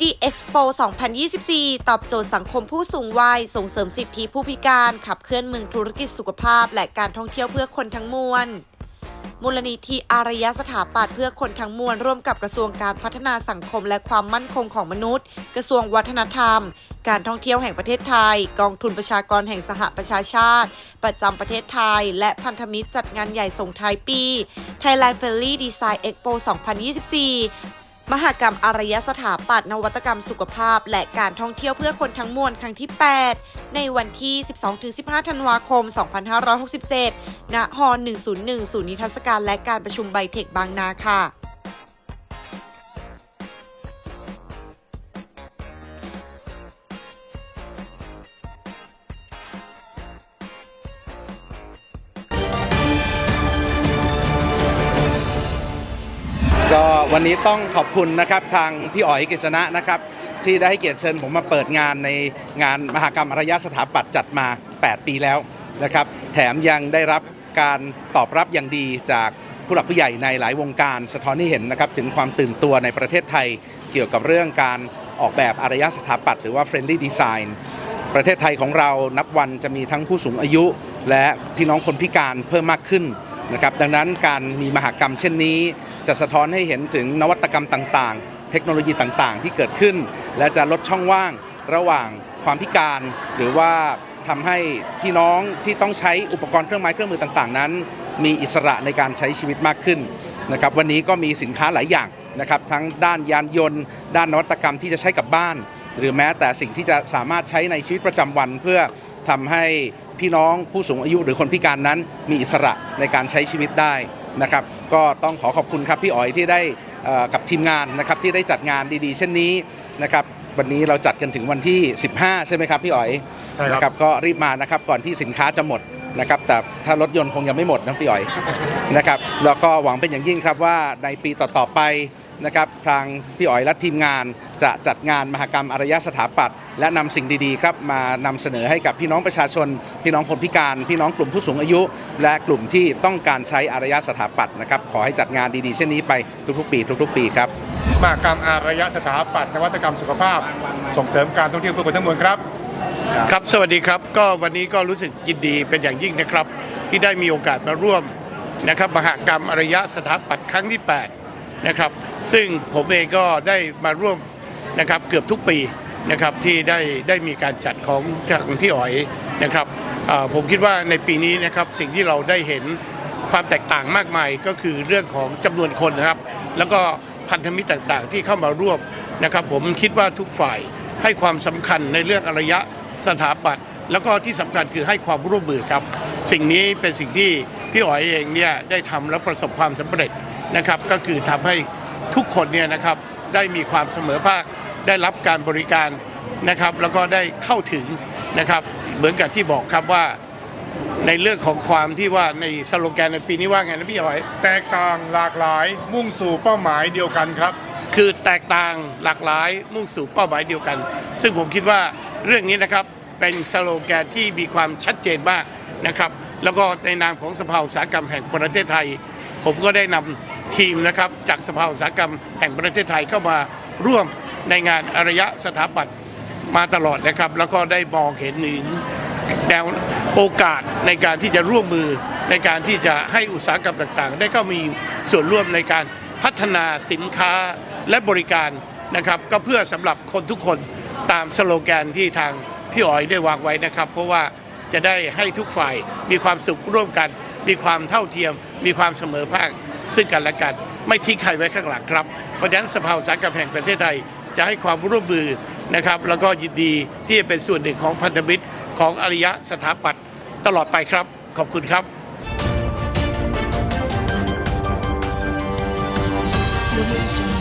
The Expo 2024 ตอบโจทย์สังคมผู้สูงวัย ส่งเสริมสิทธิผู้พิการ ขับเคลื่อนเมืองธุรกิจสุขภาพ และการท่องเที่ยวเพื่อคนทั้งมวล มูลนิธิอารยสถาปัตย์เพื่อคนทั้งมวล ร่วมกับกระทรวงการพัฒนาสังคมและความมั่นคงของมนุษย์ กระทรวงวัฒนธรรม การท่องเที่ยวแห่งประเทศไทย กองทุนประชากรแห่งสหประชาชาติ ประจำประเทศไทย และพันธมิตรจัดงานใหญ่ส่งท้ายปี Thailand f a i r y Design Expo 2024 มหกรรมอารยสถาปัตย์นวัตกรรมสุขภาพ และการท่องเที่ยวเพื่อคนทั้งมวลครั้งที่ 8 ในวันที่ 12-15 ธันวาคม 2567 ณ ฮอ101 ศูนย์นิทรรศการและการประชุมไบเทคบางนาค่ะ ก็วันนี้ต้องขอบคุณนะครับทางพี่อ๋อยกฤษณะนะครับที่ได้ให้เกียรติเชิญผมมาเปิดงานในงานมหกรรมอารยสถาปัตย์จัดมา 8 ปีแล้วนะครับ แถมยังได้รับการตอบรับอย่างดีจากผู้หลักผู้ใหญ่ในหลายวงการสะท้อนให้เห็นนะครับถึงความตื่นตัวในประเทศไทย เกี่ยวกับเรื่องการออกแบบอารยสถาปัตย์หรือว่า friendly design ประเทศไทยของเรานับวันจะมีทั้งผู้สูงอายุ และพี่น้องคนพิการเพิ่มมากขึ้น นะครับดังนั้นการมีมหกรรมเช่นนี้ จะสะท้อนให้เห็นถึงนวัตกรรมต่างๆ เทคโนโลยีต่างๆ ที่เกิดขึ้น และจะลดช่องว่างระหว่างความพิการ หรือว่าทำให้พี่น้องที่ต้องใช้อุปกรณ์เครื่องไม้เครื่องมือต่างๆ นั้น มีอิสระในการใช้ชีวิตมากขึ้นนะครับวันนี้ก็มีสินค้าหลายอย่างนะครับทั้งด้านยานยนต์ ด้านนวัตกรรมที่จะใช้กับบ้าน หรือแม้แต่สิ่งที่จะสามารถใช้ในชีวิตประจำวันเพื่อทำให้ พี่น้องผู้สูงอายุหรือคนพิการนั้นมีอิสระในการใช้ชีวิตได้นะครับ ก็ต้องขอขอบคุณครับพี่อ๋อยที่ได้เอ่อกับทีมงานนะครับที่ได้จัดงานดีๆ เช่นนี้นะครับวันนี้เราจัดกันถึงวันที่ 15 ใช่ไหมครับพี่อ๋อยใช่ครับ นะครับก็รีบมานะครับก่อนที่สินค้าจะหมดนะครับแต่ถ้ารถยนต์คงยังไม่หมดนะพี่อ๋อยนะครับแล้วก็หวังเป็นอย่างยิ่งครับว่าในปีต่อๆไป นะครับทางพี่อ๋อยและทีมงานจะจัดงานมหกรรมอารยสถาปัตย์และนำสิ่งดีๆครับมานำเสนอให้กับพี่น้องประชาชน พี่น้องคนพิการ พี่น้องกลุ่มผู้สูงอายุ และกลุ่มที่ต้องการใช้อารยสถาปัตย์นะครับขอให้จัดงานดีๆ เช่นนี้ไปทุกๆ ปี ทุกๆ ปีครับมหากรรมอารยสถาปัตย์นวัตกรรมสุขภาพ ส่งเสริมการท่องเที่ยวเพื่อคนทั้งมวลครับครับสวัสดีครับก็วันนี้ก็รู้สึกยินดีเป็นอย่างยิ่งนะครับ ที่ได้มีโอกาสมาร่วมนะครับมหากรรมอารยสถาปัตย์ครั้งที่ 8 นะครับ ซึ่งผมเองก็ได้มาร่วมนะครับเกือบทุกปีนะครับที่ได้ได้มีการจัดของทางพี่อ๋อยนะครับผมคิดว่าในปีนี้นะครับสิ่งที่เราได้เห็นความแตกต่างมากมายก็คือเรื่องของจำนวนคนนะครับ แล้วก็พันธมิตรต่างๆ ที่เข้ามาร่วมนะครับ ผมคิดว่าทุกฝ่ายให้ความสำคัญในเรื่องอารยะสถาปัตย์แล้วก็ที่สำคัญคือให้ความร่วมมือครับ สิ่งนี้เป็นสิ่งที่พี่อ๋อยเองเนี่ยได้ทำแล้วประสบความสำเร็จ นะครับก็คือทำให้ทุกคนเนี่ยนะครับได้มีความเสมอภาคได้รับการบริการนะครับ แล้วก็ได้เข้าถึงนะครับ เหมือนกับที่บอกครับว่าในเรื่องของความที่ว่าในสโลแกนในปีนี้ว่าไงนะพี่อ๋อย แตกต่างหลากหลายมุ่งสู่เป้าหมายเดียวกันครับ คือแตกต่างหลากหลายมุ่งสู่เป้าหมายเดียวกัน ซึ่งผมคิดว่าเรื่องนี้นะครับเป็นสโลแกนที่มีความชัดเจนมากนะครับ แล้วก็ในนามของสภาอุตสาหกรรมแห่งประเทศไทย ผมก็ได้นำ ทีมนะครับจากสภาอุตสาหกรรมแห่งประเทศไทยเข้ามาร่วมในงานอารยะสถาปัตย์มาตลอดนะครับ แล้วก็ได้มองเห็นถึงแนวโอกาสในการที่จะร่วมมือในการที่จะให้อุตสาหกรรมต่างๆ ได้เข้ามีส่วนร่วมในการพัฒนาสินค้าและบริการนะครับก็เพื่อสำหรับคนทุกคนตามสโลแกนที่ทางพี่อ๋อยได้วางไว้นะครับ เพราะว่าจะได้ให้ทุกฝ่ายมีความสุขร่วมกัน มีความเท่าเทียม มีความเสมอภาค ซึ่งกันและกัน ไม่ทิ้งใครไว้ข้างหลังครับ เพราะฉะนั้นสภาอุตสาหกรรมแห่งประเทศไทยจะให้ความร่วมมือนะครับ แล้วก็ยินดีที่จะเป็นส่วนหนึ่งของพันธมิตรของอริยะสถาปัตย์ตลอดไปครับ ขอบคุณครับ Thank you.